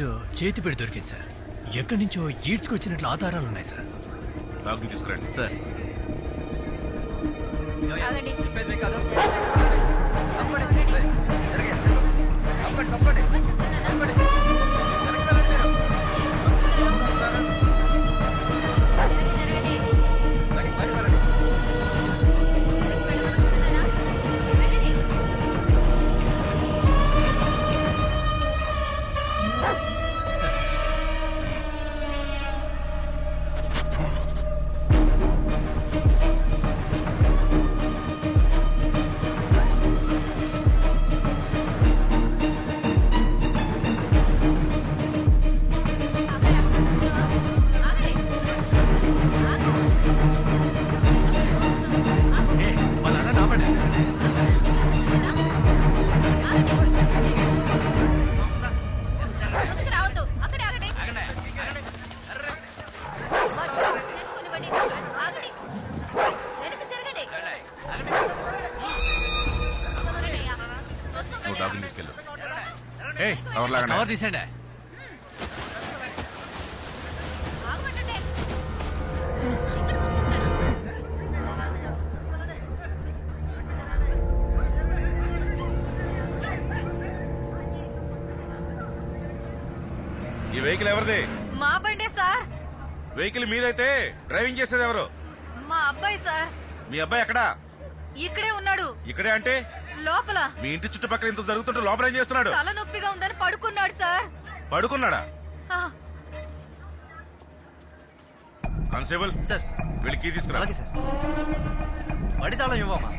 చేతిపెడి దొరికింది సార్. ఎక్కడి నుంచో ఈడ్చుకొచ్చినట్లు ఆధారాలు ఉన్నాయి సార్. డాగ్ని తీసుకురండి. సార్. ఆగండి. సార్ కవర్ లాగండి. కవర్ తీసేయండి. ఈ వెహికల్ ఎవరిది? మా బండే సార్. వెహికల్ మీదైతే డ్రైవింగ్ చేసేది ఎవరు? మా అబ్బాయి సార్. మీ అబ్బాయి ఎక్కడా? ఇక్కడే ఉన్నాడు. ఇక్కడే అంటే? లోపల. మీ ఇంటి చుట్టుపక్కల ఇంత జరుగుతుంటే లోపల ఏం చేస్తున్నాడు? తలనొప్పిగా ఉందని పడుకున్నాడు సార్. పడుకున్నాడా? ఆ, కానిస్టేబుల్ సార్. వెళ్ళి కీ తీసుకురా. అలాగే సార్. బడి తాళం ఇవ్వమ్మా.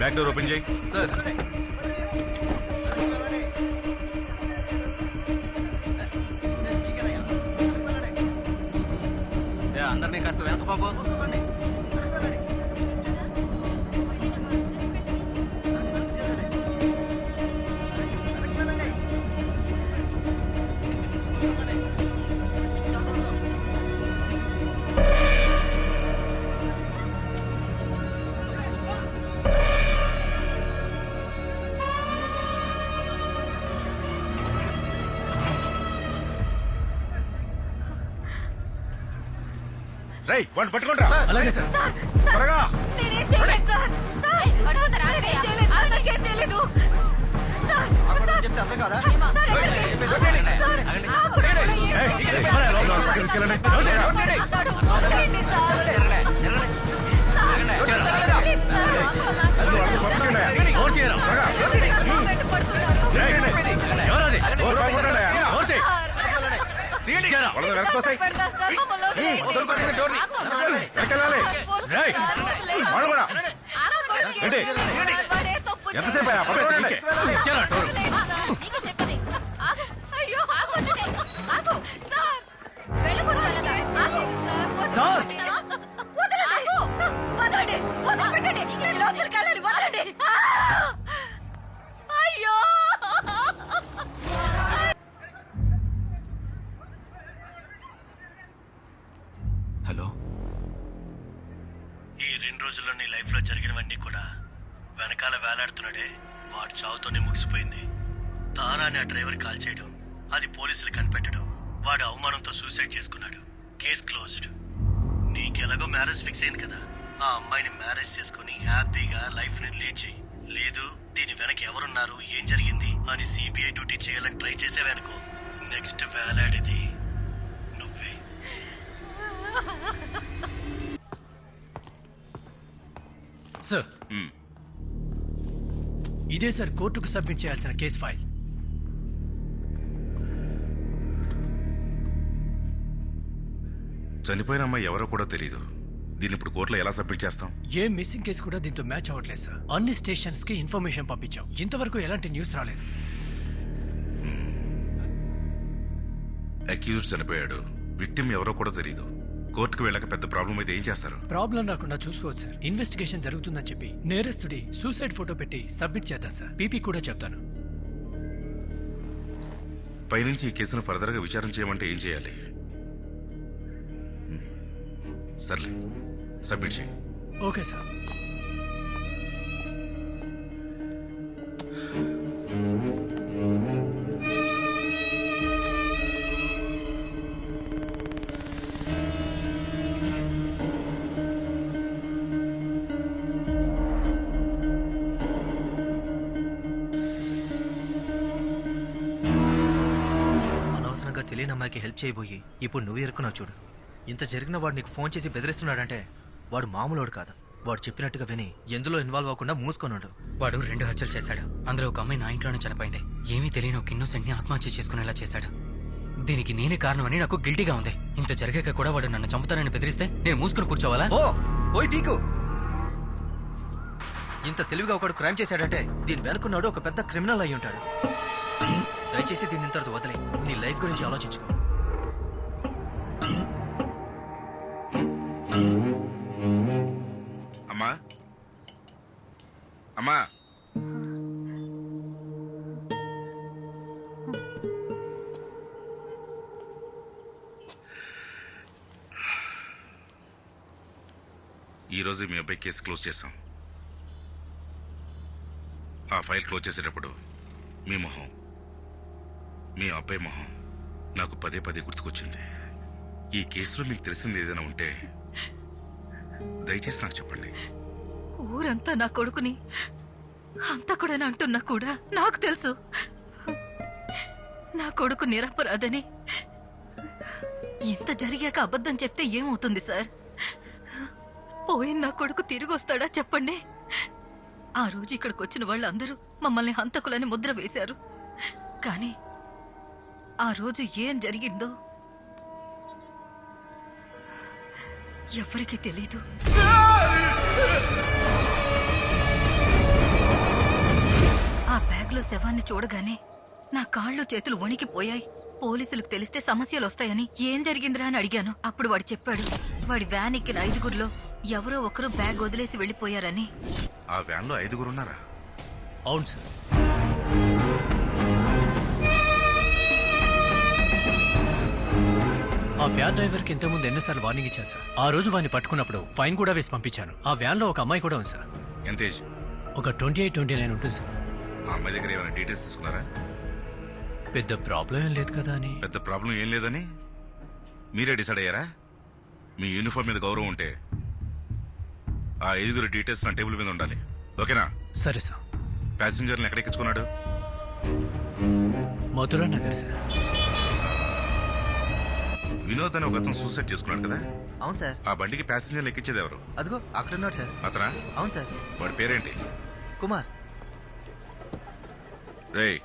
బ్యాక్ డోర్ ఓపెన్ చేయి. సార్. అందరినీ కాస్త వెనక బాబు. రై వాడిని పట్టుకుంటా అలాగే సార్ త్వరగా నేనేం చేయలేదు సార్ సార్ ఏయ్, పట్టుకుంటారా? నేనేం చేయలేదు నాకేం చేయలేదు సార్ సార్ చెప్తే అర్థం కాదా సార్ తీసుకెళ్ళండి. అతడు వదలండి సార్. సార్, వదలండి సార్. పంపించండి. డోర్ తీయరా మా వెంట పడుతున్నారు. ఏయ్, ఎవరది డోర్ పంపించండి. డోర్ తీ. సార్, తీయరా. వాళ్ళని వెనక్కి వస్తాయి పెడతాను సార్, మమ్మల్ని వదిలేయండి. వెనకెళ్ళాలి రేయ్. వదిలేయండి. వాళ్ళు కూడా ఎంతసేపు సార్. వదలండి. వదలండి. లోపలికి వెళ్ళాలి రెండు రోజుల్లో నీ లైఫ్లో జరిగినవన్నీ కూడా వెనకాల వేలాడుతున్నాడే వాడు చావుతోనే ముగిసిపోయింది. తారా అని ఆ డ్రైవర్ కాల్ చేయడం అది పోలీసులు కనిపెట్టడం వాడు అవమానంతో సూసైడ్ చేసుకున్నాడు. Case closed. నీకెలాగో మ్యారేజ్ ఫిక్స్ అయింది కదా. ఆ అమ్మాయిని మ్యారేజ్ చేసుకుని హ్యాపీగా లైఫ్ని లీడ్ చేయి. లేదు దీని వెనక ఎవరున్నారు ఏం జరిగింది అని సిబిఐ డ్యూటీ చేయాలని ట్రై చేసేవనుకో నెక్స్ట్ వేలాడేది నువ్వే. సార్. ఇదే సార్ కోర్టుకు సబ్మిట్ చేయాల్సిన కేసు ఫైల్. చనిపోయిన అమ్మాయి ఎవరో కూడా తెలియదు దీన్ని ఇప్పుడు కోర్టులో ఎలా సబ్మిట్ చేస్తాం ఏ మిస్సింగ్ కేసు కూడా దీంతో మ్యాచ్ అవ్వట్లేదు సార్. అన్ని స్టేషన్స్కి ఇన్ఫర్మేషన్ పంపించాం. ఇంతవరకు ఎలాంటి న్యూస్ రాలేదు. అక్యూజ్డ్ చనిపోయాడు. విక్టిమ్ ఎవరో కూడా తెలియదు కోర్టుకు వెళ్ళక పెద్ద ప్రాబ్లం అయితే ఏం చేస్తారు? ప్రాబ్లం రాకుండా చూసుకోవచ్చు సార్. ఇన్వెస్టిగేషన్ జరుగుతుందని చెప్పి నేరస్తుడి సూసైడ్ ఫోటో పెట్టి సబ్మిట్ చేద్దాం సార్. పీపీ కూడా చెప్తాను. పైనుంచి ఈ కేసును ఫర్దర్గా విచారణ చేయమంటే ఏం చేయాలి. సర్లే. సబ్మిట్ చేయి. Okay sir. తెలియని అమ్మాయికి హెల్ప్ చేయబోయి ఇప్పుడు నువ్వు ఇరుక్కున్నావు చూడు. ఇంత జరిగిన వాడు నీకు ఫోన్ చేసి బెదిరిస్తున్నాడంటే వాడు మామూలోడు కాదు. వాడు చెప్పినట్టుగా విని ఎందులో ఇన్వాల్వ్ అవ్వకుండా మూసుకున్నాడు వాడు రెండు హత్యలు చేశాడు. అందులో ఒక అమ్మాయి నా ఇంట్లోనే చనిపోయింది. ఏమీ తెలియని ఒక ఇన్నోసెంట్ని ఆత్మహత్య చేసుకునేలా చేశాడు. దీనికి నేనే కారణమని నాకు గిల్టీగా ఉంది. ఇంత జరిగాక కూడా వాడు నన్ను చంపుతానని బెదిరిస్తే నేను మూసుకుని కూర్చోవాలా? ఓ ఓయ్ పీకు! ఇంత తెలివిగా ఒకడు క్రైమ్ చేశాడంటే దీని వెనుకున్నాడు ఒక పెద్ద క్రిమినల్ అయి ఉంటాడు దయచేసి దీని తర్వాత వదిలే. నీ లైఫ్ గురించి ఆలోచించుకో. అమ్మా? అమ్మా? ఈరోజు మీ అబ్బాయి కేసు క్లోజ్ చేశాం. ఆ ఫైల్ క్లోజ్ చేసేటప్పుడు మీ మొహం మీ అబ్బాయి మొహం నాకు పదే పదే గుర్తుకొచ్చింది. ఈ కేసులో మీకు తెలిసింది ఏదైనా ఉంటే దయచేసి నాకు చెప్పండి. ఊరంతా నా కొడుకుని అంతా కూడా అంటున్నా కూడా నాకు తెలుసు. నా కొడుకు నిరపరాధని. ఇంత జరిగాక అబద్ధం చెప్తే ఏమవుతుంది సార్? పోయిన నా కొడుకు తిరిగి వస్తాడా చెప్పండి? ఆ రోజు ఇక్కడికి వచ్చిన వాళ్ళందరూ మమ్మల్ని హంతకులని ముద్ర వేశారు. కానీ ఆ రోజు ఏం జరిగిందో ఎవరికీ తెలీదు. ఆ బ్యాగ్లో శవాన్ని చూడగానే నా కాళ్ళు చేతులు వణికిపోయాయి. పోలీసులకు తెలిస్తే సమస్యలు వస్తాయని ఏం జరిగిందిరా అని అడిగాను. అప్పుడు వాడు చెప్పాడు వాడి వ్యాన్ ఎక్కిన ఐదుగురిలో ఎవరో ఒకరు బ్యాగ్ వదిలేసి వెళ్ళిపోయారని ఆ వ్యాన్లో ఐదుగురు ఉన్నారా? అవును సార్. ఆ వ్యాన్ డ్రైవర్కి ఇంతకుముందు ఎన్నోసార్లు వార్నింగ్ ఇచ్చాను సార్. ఆ రోజు వాడిని పట్టుకున్నప్పుడు ఫైన్ కూడా వేసి పంపించాను. ఆ వ్యాన్లో ఒక అమ్మాయి కూడా ఉంది సార్. ఎంత ఏజ్? ఒక ట్వంటీ ఎయిట్ ట్వంటీ నైన్ ఉంటుంది సార్. ఆ అమ్మాయి దగ్గర ఏమైనా డీటెయిల్స్ తీసుకున్నారా? పెద్ద ప్రాబ్లం ఏం లేదు కదా అని. పెద్ద ప్రాబ్లం ఏం లేదని? మీరే డిసైడ్ అయ్యారా? మీ యూనిఫామ్ మీద గౌరవం ఉంటే ఆ ఐదుగురు డీటెయిల్స్ నా టేబుల్ మీద ఉండాలి. ఓకేనా? సరే సార్. ప్యాసింజర్ని ఎక్కడెక్కించుకున్నాడు? మధురా నగర్ సార్. వినోద్ అని ఒక అతను సూసైడ్ చేసుకున్నాడు కదా? అవును సార్. ఆ బండికి ప్యాసింజర్లు ఎక్కించేది ఎవరు? అదిగో అక్కడ ఉన్నాడు సార్. అతనా? అవును సార్. వాడి పేరేంటి? కుమార్. రేయ్.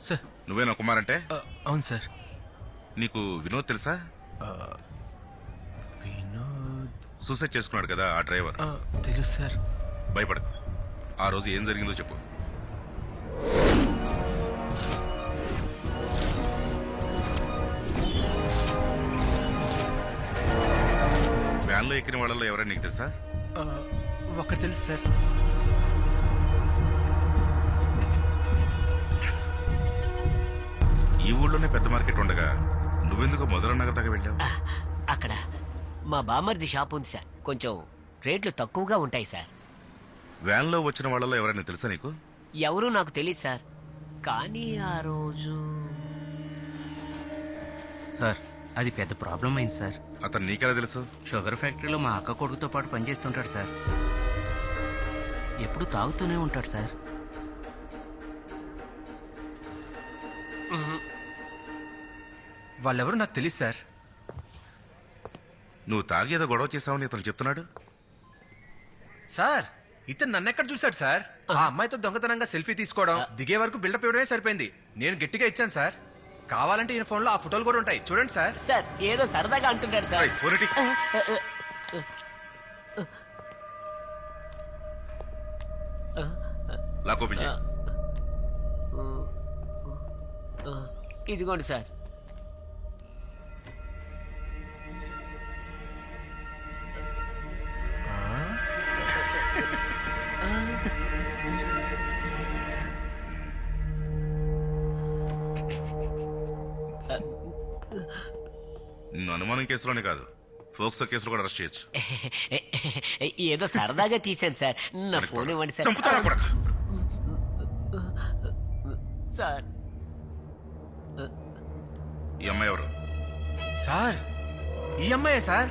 సార్. నువ్వేనా కుమార్ అంటే? అవును సార్. నీకు వినోద్ తెలుసా? సూసైడ్ చేసుకున్నాడు కదా ఆ డ్రైవర్. తెలుసు సార్. భయపడకు. ఆ రోజు ఏం జరిగిందో చెప్పు. వ్యాన్లో ఎక్కిన వాళ్ళలో ఎవరైనా నీకు తెలుసా? ఒకటి తెలుసు సార్. ఈ ఊళ్ళోనే పెద్ద మార్కెట్ ఉండగా నువ్వెందుకు మొదల నగర్ దాకా వెళ్ళావు? అక్కడ మా బామర్ది షాప్ ఉంది సార్. కొంచెం రేట్లు తక్కువగా ఉంటాయి సార్. వ్యాన్లో వచ్చిన వాళ్ళలో ఎవరైనా తెలుసా నీకు? ఎవరూ నాకు తెలియదు సార్. కానీ ఆ రోజు సార్ అది పెద్ద ప్రాబ్లం అయింది సార్ అతను నీకెలా తెలుసు? షుగర్ ఫ్యాక్టరీలో మా అక్క కొడుకుతో పాటు పనిచేస్తుంటాడు సార్ ఎప్పుడు తాగుతూనే ఉంటాడు సార్ వాళ్ళెవరు నాకు తెలియదు సార్ నువ్వు తాగి ఏదో గొడవ చేసావని ఇతను చెప్తున్నాడు? సార్ ఇతను నన్ను ఎక్కడ చూశాడు సార్ ఆ అమ్మాయితో దొంగతనంగా సెల్ఫీ తీసుకోవడం దిగే వరకు బిల్డప్ ఇవ్వడమే సరిపోయింది. నేను గట్టిగా ఇచ్చాను సార్ కావాలంటే ఈయన ఫోన్లో ఆ ఫోటోలు కూడా ఉంటాయి చూడండి సార్ సార్ ఏదో సరదాగా అంటుంటాడు సార్. ఇదిగోండి సార్ నిన్ను అనుమానం కేసులోనే కాదు. ఫోక్సో కేసులో కూడా అరెస్ట్ చేయొచ్చు. ఏదో సరదాగా తీశాను సార్. నా ఫోన్ ఇవ్వండి సార్. చంపుతారా కొడక సార్. ఈ అమ్మాయి ఎవరు? సార్ ఈ అమ్మాయే సార్?